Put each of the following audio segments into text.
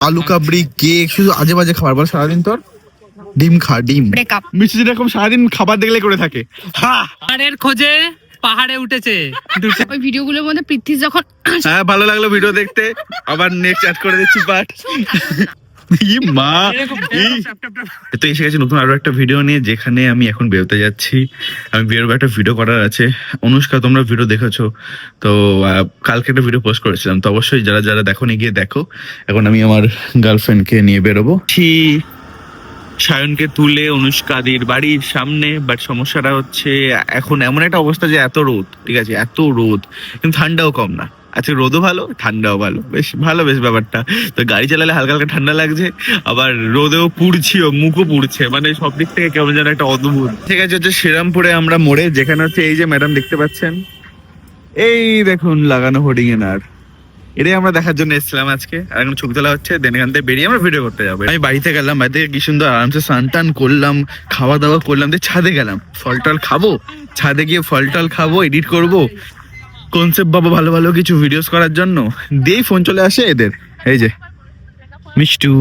আলু কাবড়ি কেক শুধু আজে বাজে খাবার। বল সারাদিন তোর? ডিম খা ডিম। ব্রেকআপ মিষ্টি যেরকম সারাদিন খাবার দেখলে করে থাকে। পাহাড়ের খোঁজে পাহাড়ে উঠেছে। দুটো। ওই ভিডিওগুলোর মধ্যে পৃথ্বী যখন হ্যাঁ ভালো লাগল ভিডিও দেখতে। আবার নেক্সট অ্যাড করে দিচ্ছি পার্ট মা তো এসে গেছে নতুন আরও একটা ভিডিও নিয়ে যেখানে আমি এখন বেরোতে যাচ্ছি। আমি বেরোবো একটা ভিডিও করার আছে। অনুষ্কা তোমরা ভিডিও দেখেছ। তো কালকে একটা ভিডিও পোস্ট করেছিলাম। তো অবশ্যই যারা যারা দেখো গিয়ে দেখো। এখন আমি আমার গার্লফ্রেন্ডকে নিয়ে বেরোবো। ঠিক সায়নকে তুলে অনুষ্কা অনুষ্কাদির বাড়ির সামনে বাট সমস্যাটা হচ্ছে এখন এমন একটা অবস্থা যে এত রোদ ঠিক আছে? এত রোদ কিন্তু ঠান্ডাও কম না। আচ্ছা রোদও ভালো, ঠান্ডাও ভালো। বেশ ভালো, বেশ ব্যাপারটা। তো গাড়ি চালালে হালকা হালকা ঠান্ডা লাগছে, আবার রোদেও পুড়ছিও, মুখও পুড়ছে মানে সব দিক থেকে কেমন যেন একটা অদ্ভুত। ঠিক আছে, হচ্ছে শ্রীরামপুরে আমরা মোড়ে, যেখানে হচ্ছে এই যে ম্যাডাম দেখতে পাচ্ছেন, এই দেখুন লাগানো হোর্ডিং এনার এটাই আমরা দেখার জন্য এসেছিলাম আজকে। আর এখন ছবি তোলা হচ্ছে, দেন এখান থেকে বেরিয়ে আমরা ভিডিও করতে যাব। আমি বাড়িতে গেলাম বাড়ি থেকে কি সুন্দর আরামসে স্নান টান করলাম, খাওয়া দাওয়া করলাম, দিয়ে ছাদে গেলাম। ফল টল খাব? ছাদে গিয়ে ফল টল খাব এডিট করব? কনসেপ্ট বাবা ভালো ভালো কিছু ভিডিওস করার জন্য দিয়েই ফোন চলে আসে এদের। এই যে মিষ্টু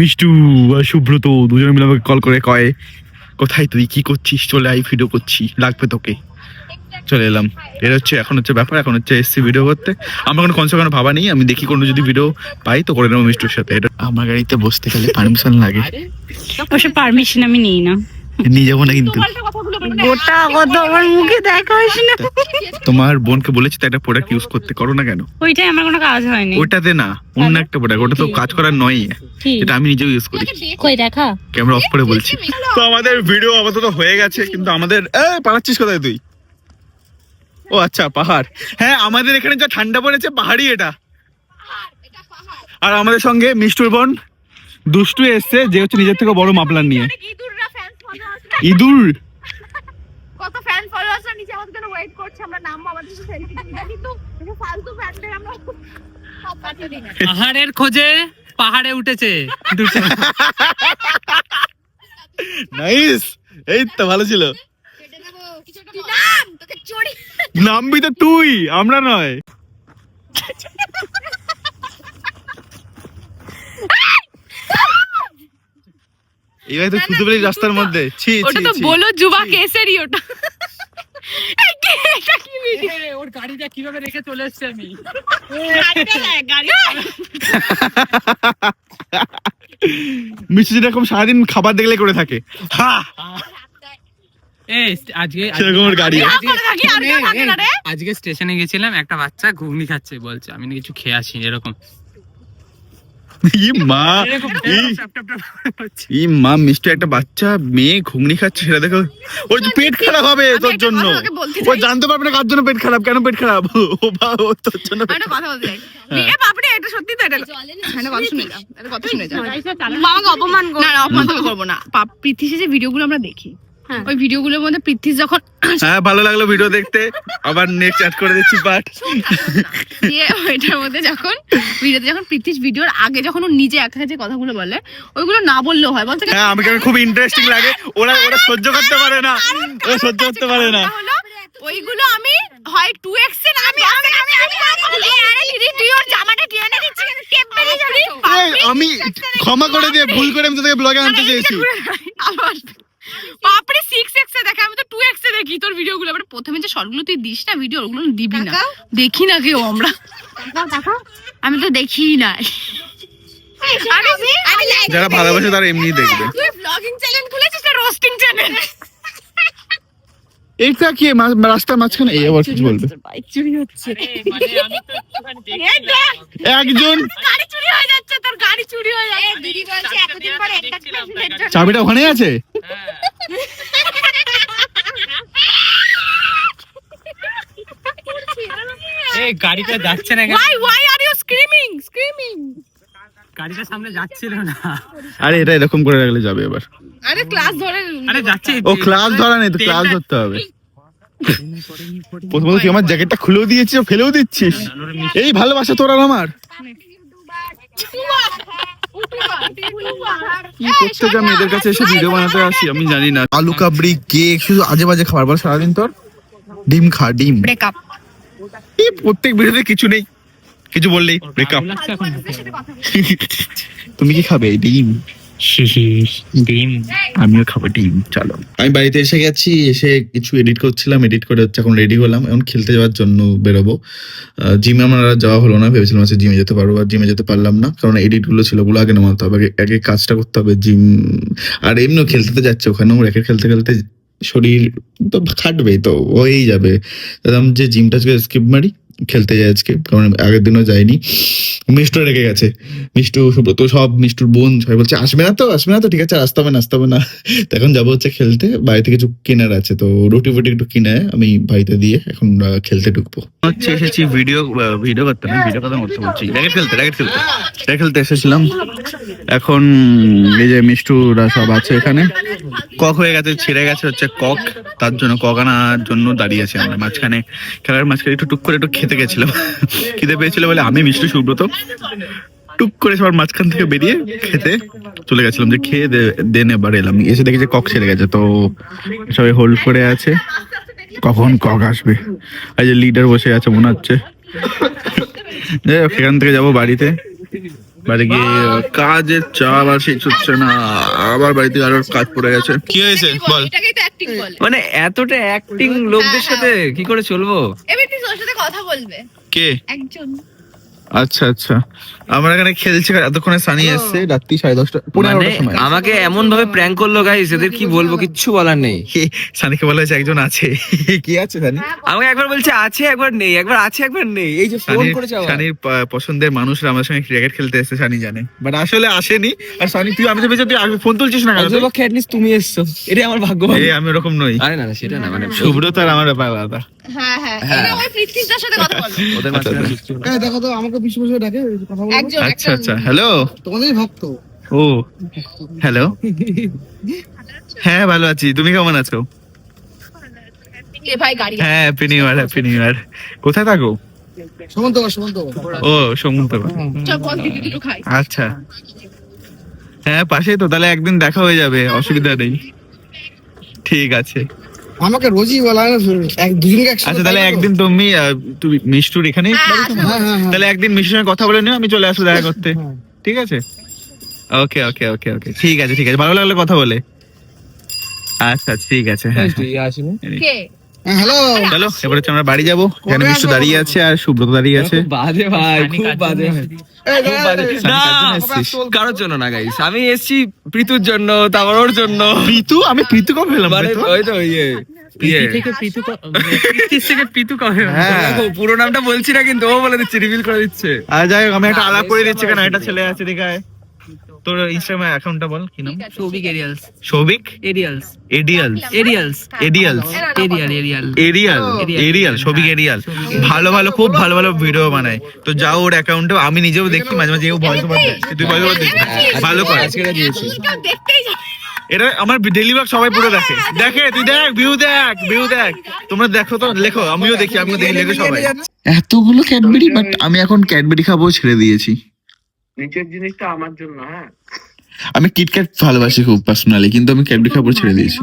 মিষ্টু আর সুব্রত দুজনে মিলে আমাকে কল করে কয় কোথায় তুই? কি করছিস? চলে আই ভিডিও করছি লাগবে তোকে। চলে এলাম। এর হচ্ছে এখন হচ্ছে ব্যাপার এখন হচ্ছে এসছি ভিডিও করতে। আমার কোনো কনসেপ্ট কোনো ভাবা নেই আমি দেখি কোনো যদি ভিডিও পাই তো করে নেব মিষ্টুর সাথে। এটা আমার গাড়িতে বসতে গেলে পারমিশন লাগে। পারমিশন আমি নিই না। নিয়ে যাব না কিন্তু। গোটা কথা আমার মুখে দেখা হয়েছে না। তোমার বোনকে বলেছি তো একটা প্রোডাক্ট ইউজ করতে করো না কেন? ওইটাই আমার কোনো কাজ হয়নি। ওটাতে না অন্য একটা প্রোডাক্ট ওটা তো কাজ করার নয়। যেটা আমি নিজেও ইউজ করি কই দেখা? ক্যামেরা অফ করে বলছি। তো আমাদের ভিডিও আপাতত হয়ে গেছে কিন্তু আমাদের এ পালাচ্ছিস কোথায় তুই? ও আচ্ছা পাহাড়। হ্যাঁ আমাদের এখানে যা ঠান্ডা পড়েছে পাহাড়ি এটা আর আমাদের সঙ্গে মিষ্টুর বোন দুষ্টু এসছে যে হচ্ছে নিজের থেকে বড় মাপলার নিয়ে। followers ইঁদুর। কত ফ্যান ফলোয়ার্সরা নিচে আমাদের জন্য ওয়েট করছে? আমরা নামবো আমাদের সাথে সেলফি তুলবো। কিন্তু এই ফালতু ফ্যানদের আমরা পাহাড়ের খোঁজে পাহাড়ে উঠেছে। দুটো। নাইস এই তো ভালো ছিল। নাম নামবি তো তুই আমরা নয়। এবার তো পেলি রাস্তার মধ্যে। ছি ওটা তো। বলো যুবা কেসেরই ওটা? ওর গাড়িটা কীভাবে রেখে চলে এসছে আমি? মিষ্টি যেরকম সারাদিন খাবার দেখলে করে থাকে। এই আজকে স্টেশনে গেছিলাম একটা বাচ্চা ঘুগনি খাচ্ছে বলছে আমি না কিছু খেয়ে আসি এরকম। ই মা ই মা মিষ্টি একটা বাচ্চা মেয়ে ঘুগনি খাচ্ছে সেটা দেখো। ওর পেট খারাপ হবে তোর জন্য। ও জানতে পারবে না কার জন্য পেট খারাপ কেন পেট খারাপ? ও বা ও তোর জন্য একটা কথা বলতে এ বাপরে এটা সত্যি তো এটা একটা কথা শুনে যাও একটা কথা শুনে যাও। মামাকে অপমান করো না না অপমান তোকে না। পা- যে ভিডিওগুলো আমরা দেখি ওই ভিডিওগুলোর মধ্যে পৃথ্বী যখন হ্যাঁ ভালো লাগল ভিডিও দেখতে আবার নেক্সট অ্যাড করে দিচ্ছি পার্ট দিয়ে ওইটার মধ্যে যখন ভিডিওতে যখন পৃথ্বীর ভিডিওর আগে যখন ও নিজে একা কাছে কথাগুলো বলে ওইগুলো না বললেও হয় বলতে হ্যাঁ আমাকে খুব ইন্টারেস্টিং লাগে ওরা ওরা সহ্য করতে পারে না ওরা সহ্য করতে পারে না ওইগুলো আমি হয় টু এক্স এ না আমি আমি আমি আমি আরে দিদি তুই ওর জামাটা দিচ্ছিস টেপ বেরিয়ে যাবে আমি ক্ষমা করে দিয়ে ভুল করে আমি তোকে ব্লগে আনতে চেয়েছি আবার বাপরে সিক্স এক্স এ দেখে আমি তো টু এক্স এ দেখি তোর ভিডিওগুলো এবার প্রথমে যে শর্টগুলো তুই দিস না ভিডিও ওগুলো দিবি না। দেখি না কেউ আমরা। আমি তো দেখি না। যারা ভালোবাসে তারা এমনি দেখবে। তুই ব্লগিং চ্যানেল খুলেছিস না রোস্টিং চ্যানেল এইটা কি রাস্তার মাঝখানে? এই আবার কিছু বলবে? বাইক চুরি হচ্ছে। মানে আমি তো একটুখানি দেখছিলাম। এই দেখ, একজন গাড়ি চুরি হয়ে যাচ্ছে তোর গাড়ি চুরি হয়ে যাচ্ছে দিদি বলছে এতদিন পরে এন্টারটেইনমেন্টের জন্য চাবিটা ওখানে আছে হ্যাঁ। এই গাড়িটা যাচ্ছে না কেন? why why are you screaming? Screaming. গাড়িটা সামনে যাচ্ছিল না। আরে এটা এরকম করে রাখলে যাবে এবার। আরে ক্লাস ধরে আরে যাচ্ছে ও ক্লাস ধরা নেই তো ক্লাস ধরতে হবে। প্রথমত তুই আমার জ্যাকেটটা খুলেও দিয়েছিস ও ফেলেও দিচ্ছিস? এই ভালোবাসা তোর আর আমার? কি করতে যে কাছে এসে ভিডিও বানাতে আসি আমি জানি না। আলু কাবড়ি কেক শুধু আজে বাজে খাবার বল সারাদিন তোর? ডিম খা ডিম। ব্রেকআপ প্রত্যেক ভিডিওতে কিছু নেই। কিছু বললেই ব্রেকআপ। তুমি কি খাবে? ডিম? ডিম। আমিও খাব ডিম চলো। আমি বাড়িতে এসে গেছি এসে কিছু এডিট করছিলাম এডিট করে হচ্ছে এখন রেডি হলাম। এখন খেলতে যাওয়ার জন্য বেরোবো। জিমে আমার আর যাওয়া হলো না ভেবেছিলাম আজকে জিমে যেতে পারব আর জিমে যেতে পারলাম না। কারণ এডিটগুলো ছিল ওগুলো আগে নামাতে হবে। আগে আগে কাজটা করতে হবে জিম আর এমনিও খেলতে তো যাচ্ছে ওখানেও র্যাকেট খেলতে খেলতে শরীর তো খাটবেই তো হয়েই যাবে। দাদা যে জিমটা স্কিপ মারি খেলতে যাই আজকে, কারণ আগের দিনও যায়নি মিষ্টু রেখে গেছে। মিষ্টু, সুব্রত, সব মিষ্টুর বোন সবাই বলছে, আসবে না তো, আসবে না তো, ঠিক আছে আসতে হবে না। আসতে হবে না এখন যাব হচ্ছে খেলতে। বাড়িতে কিছু কেনার আছে, তো রুটি ফুটি একটু কিনে আমি বাড়িতে দিয়ে এখন খেলতে ঢুকবো। হচ্ছে এসেছি ভিডিও ভিডিও করতে না? ভিডিও কথা করতে বলছি। র্যাকেট খেলতে র্যাকেট খেলতে। র্যাকেট খেলতে এসেছিলাম। এখন এই যে মিষ্টুরা সব আছে এখানে। কক হয়ে গেছে, ছিঁড়ে গেছে হচ্ছে কক। তার জন্য কক আনার জন্য দাঁড়িয়ে আছি আমরা। মাঝখানে খেলার মাঝখানে একটু টুক করে একটু খেতে গেছিলাম। খিদে পেয়েছিল বলে আমি মিষ্টি সুব্রত টুক করে সবার মাঝখান থেকে বেরিয়ে খেতে চলে গেছিলাম। যে খেয়ে দেন এবার এলাম। এসে দেখি যে কক ছেড়ে গেছে। তো সবাই হোল্ড করে আছে। কখন কক আসবে? এই যে লিডার বসে আছে মনে হচ্ছে। যাই হোক সেখান থেকে যাব বাড়িতে। বাড়ি গিয়ে কাজের চাপ আর সেই হচ্ছে না। আবার বাড়িতে আরও কাজ পড়ে গেছে। কি হয়েছে? বল। মানে এতটা অ্যাক্টিং লোকদের সাথে কি করে চলবো? কথা বলবে। কে? একজন। আচ্ছা আচ্ছা। আমরা এখানে খেলছি এতক্ষণে সানি এসছে রাত্রি সাড়ে দশটা পনেরো মানে সময়। আমাকে এমন ভাবে প্র্যাঙ্ক করল গাইস এদের কি বলব কিচ্ছু বলার নেই। সানিকে বলা হয়েছে একজন আছে। কি আছে সানি? আমাকে একবার বলছে আছে একবার নেই একবার আছে একবার নেই। এই যে ফোন করেছে সানির পছন্দের মানুষরা আমার সঙ্গে ক্রিকেট খেলতে এসেছে সানি জানে। বাট আসলে আসেনি। আর সানি তুই আমি ভেবেছি তুই ফোন তুলছিস না? অন্ততপক্ষে at তুমি এসছো। এটাই আমার ভাগ্য। এই আমি ওরকম নই। আরে না না সেটা না মানে সুব্রত আর আমার ব্যাপার আলাদা। হ্যাঁ হ্যাঁ। এটা ওই পৃথ্বীটার সাথে কথা বলবে ওদের আচ্ছা, মাঝখানে আচ্ছা। কিছু না। এই দেখো তো আমাকে বিশ্ব বসে ডাকে কথা বলব একজন আচ্ছা আচ্ছা। হ্যালো তোমাদেরই ভক্ত। ও। হ্যালো হ্যাঁ ভালো আছি। তুমি কেমন আছো? এ ভাই গাড়ি হ্যাঁ happy new year happy new year কোথায় থাকো? সুমন্ত সুমন্ত। ও খাই। আচ্ছা। হ্যাঁ পাশেই তো তাহলে একদিন দেখা হয়ে যাবে অসুবিধা নেই। ঠিক আছে। আমাকে রোজই বলা হয় এক দুজনকে আচ্ছা তাহলে? একদিন তুমি তুমি মিষ্টুর এখানে হ্যাঁ, হ্যাঁ হ্যাঁ তাহলে একদিন মিষ্টুর সঙ্গে কথা বলে নিও আমি চলে আসব দেখা করতে। ঠিক আছে? ওকে ওকে ওকে ওকে। ঠিক আছে ঠিক আছে। ভালো লাগল কথা বলে। আচ্ছা ঠিক আছে হ্যাঁ তুই আসিনি। কে? হ্যাঁ হ্যালো চলো এবার আমরা বাড়ি যাব। এখানে দাঁড়িয়ে আছে আর সুব্রত দাঁড়িয়ে আছে। বাজে ভাই খুব বাজে? কারোর জন্য না গাইস আমি এসেছি প্রীতুর জন্য তারপর ওর জন্য। প্রীতু? আমি প্রীতু মানে ওই তো ইয়ে? হ্যাঁ। পুরো নামটা বলছি না কিন্তু ও বলে দিচ্ছে রিভিল করে দিচ্ছে। আর যাই হোক আমি একটা আলাপ করে দিচ্ছি কেন? একটা ছেলে আছে দেখায় তোর ইনস্টাগ্রাম অ্যাকাউন্টটা বল কি নাম? সৌভিক এরিয়ালস। সৌভিক? এরিয়ালস। এডিয়াল এরিয়ালস। এডিয়াল এরিয়াল Arial Arial. Arial. Souvik Arial. ভালো ভালো খুব ভালো ভালো ভিডিও বানায়। তো যাও ওর অ্যাকাউন্টে আমি নিজেও দেখি মাঝে মাঝে ও ভয়েস ওভার দেয়। তুই ভয়েস ওভার দেখি ভালো করে। এটা আমার ডেলি ওয়ার্ক সবাই পুরো দেখে। দেখে তুই দেখ ভিউ দেখ ভিউ দেখ। তোমরা দেখো তো লেখো আমিও দেখি আমিও দেখি লেখো সবাই। এতগুলো ক্যাডবেরি বাট আমি এখন ক্যাডবেরি খাব ছেড়ে দিয়েছি। নিচের জিনিসটা আমার জন্য হ্যাঁ। আমি কিটক্যাট ভালোবাসি খুব পার্সোনালি কিন্তু আমি ক্যাডবেরি খাব ছেড়ে দিয়েছি।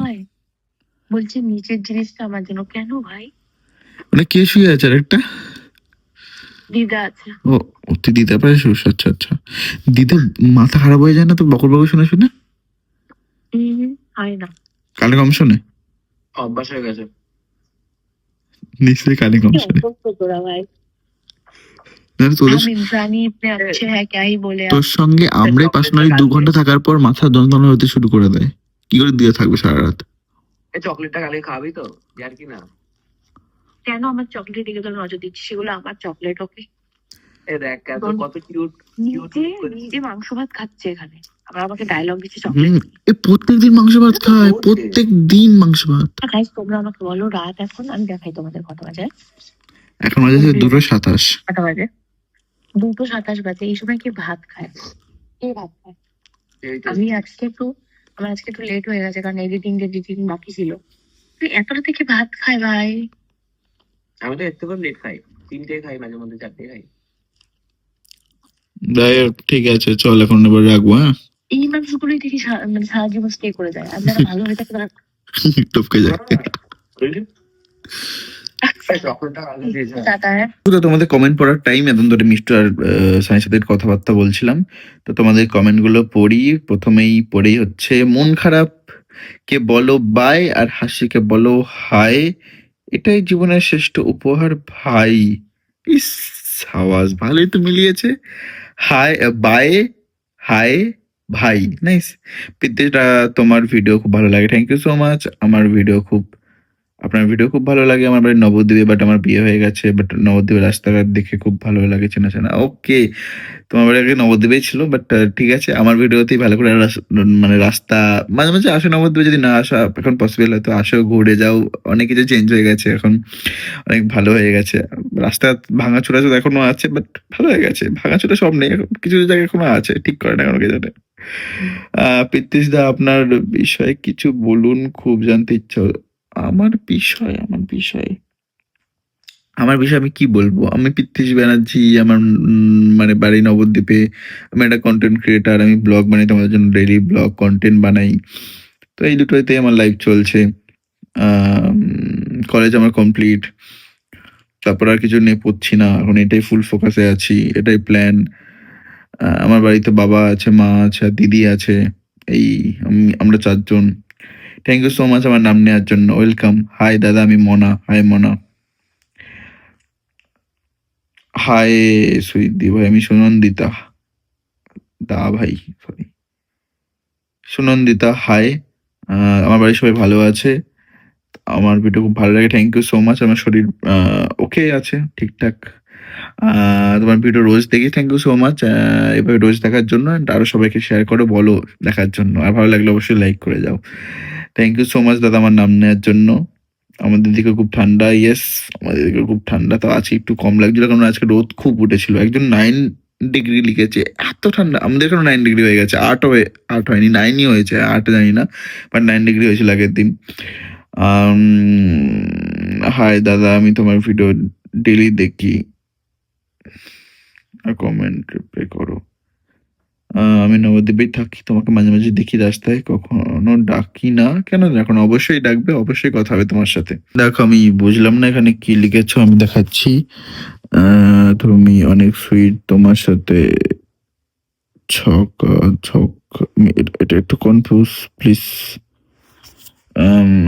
বলছে নিচের জিনিসটা আমার জন্য কেন ভাই? মানে কে শুয়ে আছে আর একটা দিদা আছে। ও তুই দিদা পারিস আচ্ছা আচ্ছা। দিদা মাথা খারাপ হয়ে যায় না তো বকর বকর শুনে? শুনে হয় না। কানে কম শোনে? অভ্যাস হয়ে গেছে। নিশ্চয়ই কানে কম শোনে। ভাই? আপনারা হ্যাঁ, তোদের তোর সঙ্গে আমরাই পার্সোনালি দু ঘণ্টা থাকার পর মাথা যন্ত্রণা হতে শুরু করে দেয়। কি করে দিয়ে থাকবে সারা রাত? চকলেটটা কালে খাবি তো আর কি না? কেন আমার চকলেট দিকে তোর নজর দিচ্ছিস? সেগুলো আমার চকলেট ওকে নিজে মাংস ভাত খাচ্ছে এখানে। আবার আমাকে ডায়লগ দিচ্ছি খায় প্রত্যেক দিন মাংস ভাত। আচ্ছা, তোমরা আমাকে বলো রাত এখন আমি দেখাই তোমাদের কত বাজে। এখন বাজে দুটো সাতাশ। কটা বাজে? দুটো সাতাশ বাজে এই সময় কি ভাত খায়? কে ভাত খায়? তো। আমি আজকে একটু আমার আজকে একটু লেট হয়ে গেছে কারণ এডিটিং এডিটিং বাকি ছিল। তুই এতটা থেকে ভাত খায় ভাই? আমি তো এর লেট খাই। তিনটে খাই মাঝে মধ্যে চারটে খাই। যাই হোক, ঠিক আছে চল এখন এবার রাখব হ্যাঁ? এই মানুষগুলোই দেখি সা- মানে সারা জীবন স্টে করে যায়। আর যারা ভালো হয়ে থাকে তারা টপকে যায়। তো তোমাদের কমেন্ট পড়ার টাইম এখন ধরে মিস্টার সাইয়ের সাথে কথাবার্তা বলছিলাম। তো তোমাদের কমেন্টগুলো পড়ি প্রথমেই পড়েই হচ্ছে মন খারাপ কে বলো বাই আর হাসিকে বলো হাই এটাই জীবনের শ্রেষ্ঠ উপহার ভাই। ইস আওয়াজ ভালোই তো মিলিয়েছে। হাই বাই হাই ভাই নাইস পিতেটা তোমার ভিডিও খুব ভালো লাগে থ্যাংক ইউ সো মাচ আমার ভিডিও খুব আপনার ভিডিও খুব ভালো লাগে, আমার বাড়ি নবদ্বীপে বাট আমার বিয়ে হয়ে গেছে বাট নবদ্বীপের রাস্তাঘাট দেখে খুব ভালো লাগে, চেনা চেনা ওকে তোমার বাড়ি আগে নবদ্বীপেই ছিল বাট ঠিক আছে, আমার ভিডিওতেই ভালো করে মানে রাস্তা, মাঝে মাঝে আসে নবদ্বীপে, যদি না আসো, এখন পসিবল হয়তো আসো, ঘুরে যাও, অনেক কিছু চেঞ্জ হয়ে গেছে, এখন অনেক ভালো হয়ে গেছে। রাস্তা ভাঙাচোরা তো এখনও আছে বাট ভালো হয়ে গেছে ভাঙা ভাঙাচোরা সব নেই, এখন কিছু কিছু জায়গা এখনও আছে, ঠিক করে না কোনো জানে। পিতৃষ দা আপনার বিষয়ে কিছু বলুন, খুব জানতে ইচ্ছা আমার বিষয় আমার বিষয়। আমার বিষয়ে আমি কি বলব? আমি পিতৃষ ব্যানার্জি, আমার মানে বাড়ি নবদ্বীপে, আমি একটা কন্টেন্ট ক্রিয়েটার আমি ব্লগ বানাই, তোমাদের জন্য ডেইলি ব্লগ কন্টেন্ট বানাই। তো এই দুটোতে আমার লাইফ চলছে। কলেজ আমার কমপ্লিট তারপর আর কিছু নিয়ে পড়ছি না। এখন এটাই ফুল ফোকাসে আছি, এটাই প্ল্যান আমার বাড়িতে বাবা আছে, মা আছে, দিদি আছে। এই, আমি- আমরা চারজন। থ্যাংক ইউ সো মাচ আমার নাম নেওয়ার জন্য। ওয়েলকাম হাই দাদা, আমি মনা। হাই মনা। হাই সুইদি ভাই, আমি সুনন্দিতা। দা ভাই সরি সুনন্দিতা হাই আমার বাড়ির সবাই ভালো আছে। আমার ভিডিও খুব ভালো লাগে। থ্যাংক ইউ সো মাচ আমার শরীর ওকে আছে, ঠিকঠাক। তোমার ভিডিও রোজ দেখি। থ্যাংক ইউ সো মাচ এভাবে রোজ দেখার জন্য। And আরও সবাইকে শেয়ার করো, বলো দেখার জন্য। আর ভালো লাগলে অবশ্যই লাইক করে যাও। থ্যাংক ইউ সো মাচ দাদা, আমার নাম নেওয়ার জন্য। আমাদের দিকে খুব ঠান্ডা ইয়েস আমাদের দিকে খুব ঠান্ডা। তো আজকে একটু কম লাগছিল, কারণ আজকে রোদ খুব উঠেছিল। একজন নাইন ডিগ্রি লিখেছে, এত ঠান্ডা। আমাদের এখানে নাইন ডিগ্রি হয়ে গেছে, আট হয়ে, আট হয়নি নাইনই হয়েছে, আট জানি না বাট নাইন ডিগ্রি হয়েছিল আগের দিন। হাই দাদা, আমি তোমার ভিডিও ডেলি দেখি। কমেন্ট রিপ্লাই করো। আমি নবদ্বীপেই থাকি, তোমাকে মাঝে মাঝে দেখি রাস্তায় কখনো ডাকি না। কেন এখন অবশ্যই ডাকবে, অবশ্যই কথা হবে তোমার সাথে। দেখো, আমি বুঝলাম না এখানে কি লিখেছো, আমি দেখাচ্ছি। তুমি অনেক সুইট তোমার সাথে ছক ছক এটা একটু কনফিউজ প্লিজ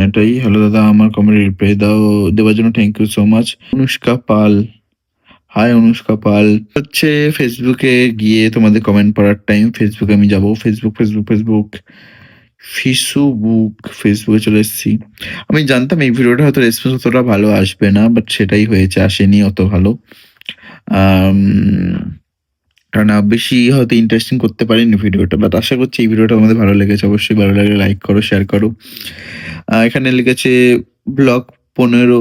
এটাই। হ্যালো দাদা, আমার কমেন্ট রিপ্লাই দাও। দেওয়ার জন্য thank you so much Anushka Pal. Hi Anushka Pal হচ্ছে ফেসবুকে গিয়ে তোমাদের কমেন্ট পড়ার টাইম ফেসবুকে আমি যাব। ফেসবুক ফেসবুক ফেসবুক ফেসবুক ফেসবুকে চলে এসেছি। আমি জানতাম এই ভিডিওটা হয়তো রেসপন্স অতটা ভালো আসবে না বাট সেটাই হয়েছে, আসেনি অত ভালো। কারণ বেশি হয়তো ইন্টারেস্টিং করতে পারিনি ভিডিওটা বাট আশা করছি এই ভিডিওটা আমাদের ভালো লেগেছে। অবশ্যই ভালো লাগলে লাইক করো শেয়ার করো। এখানে লিখেছে ব্লগ পনেরো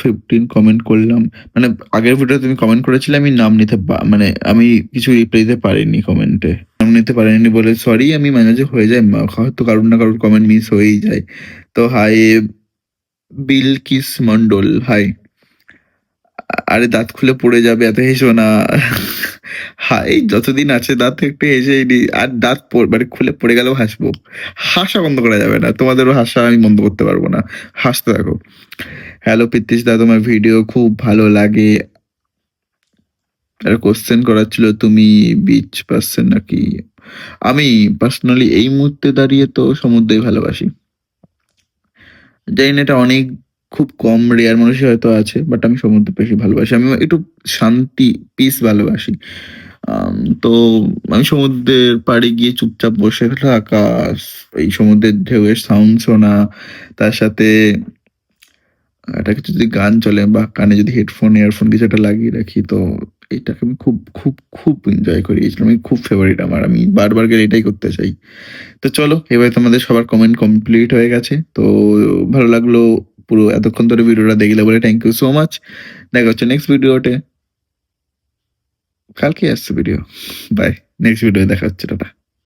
ফিফটিন কমেন্ট করলাম। মানে আগের ভিডিও তুমি কমেন্ট করেছিলে, আমি নাম নিতে মানে আমি কিছু রিপ্লাই দিতে পারিনি কমেন্টে নাম নিতে পারিনি বলে সরি আমি মাঝে মাঝে হয়ে যায় হয়তো কারোর না কারোর কমেন্ট মিস হয়েই যায়। তো হাই বিলকিস মন্ডল হাই আরে দাঁত খুলে পড়ে যাবে, এত হেসো না। হাই যতদিন আছে দাঁত একটু হেসেই নি। আর দাঁত মানে খুলে পড়ে গেলেও হাসবো। হাসা বন্ধ করা যাবে না, তোমাদেরও হাসা আমি বন্ধ করতে পারব না। হাসতে থাকো। হ্যালো পিতিশ দা, তোমার ভিডিও খুব ভালো লাগে। আর কোশ্চেন করার ছিল, তুমি বিচ পার্সন নাকি? আমি পার্সোনালি এই মুহূর্তে দাঁড়িয়ে তো সমুদ্রই ভালোবাসি। জানি না, এটা অনেক খুব কম রেয়ার মানুষই হয়তো আছে বাট আমি সমুদ্র বেশি ভালোবাসি। আমি একটু শান্তি পিস ভালোবাসি। তো আমি সমুদ্রের পাড়ে গিয়ে চুপচাপ বসে থাকা, এই সমুদ্রের ঢেউয়ের সাউন্ড শোনা, তার সাথে একটা কিছু যদি গান চলে বা কানে যদি হেডফোন ইয়ারফোন কিছু একটা লাগিয়ে রাখি, তো এটাকে আমি খুব খুব খুব এনজয় করি। এই আমি খুব ফেভারিট আমার। আমি বারবার গেলে এটাই করতে চাই। তো চলো, এবার তোমাদের সবার কমেন্ট কমপ্লিট হয়ে গেছে। তো ভালো লাগল পুরো এতক্ষণ ধরে ভিডিওটা দেখলে বলে থ্যাংক ইউ সো মাচ দেখা হচ্ছে নেক্সট ভিডিওতে কালকে আসছে ভিডিও বাই নেক্সট ভিডিও দেখা হচ্ছে, টাটা।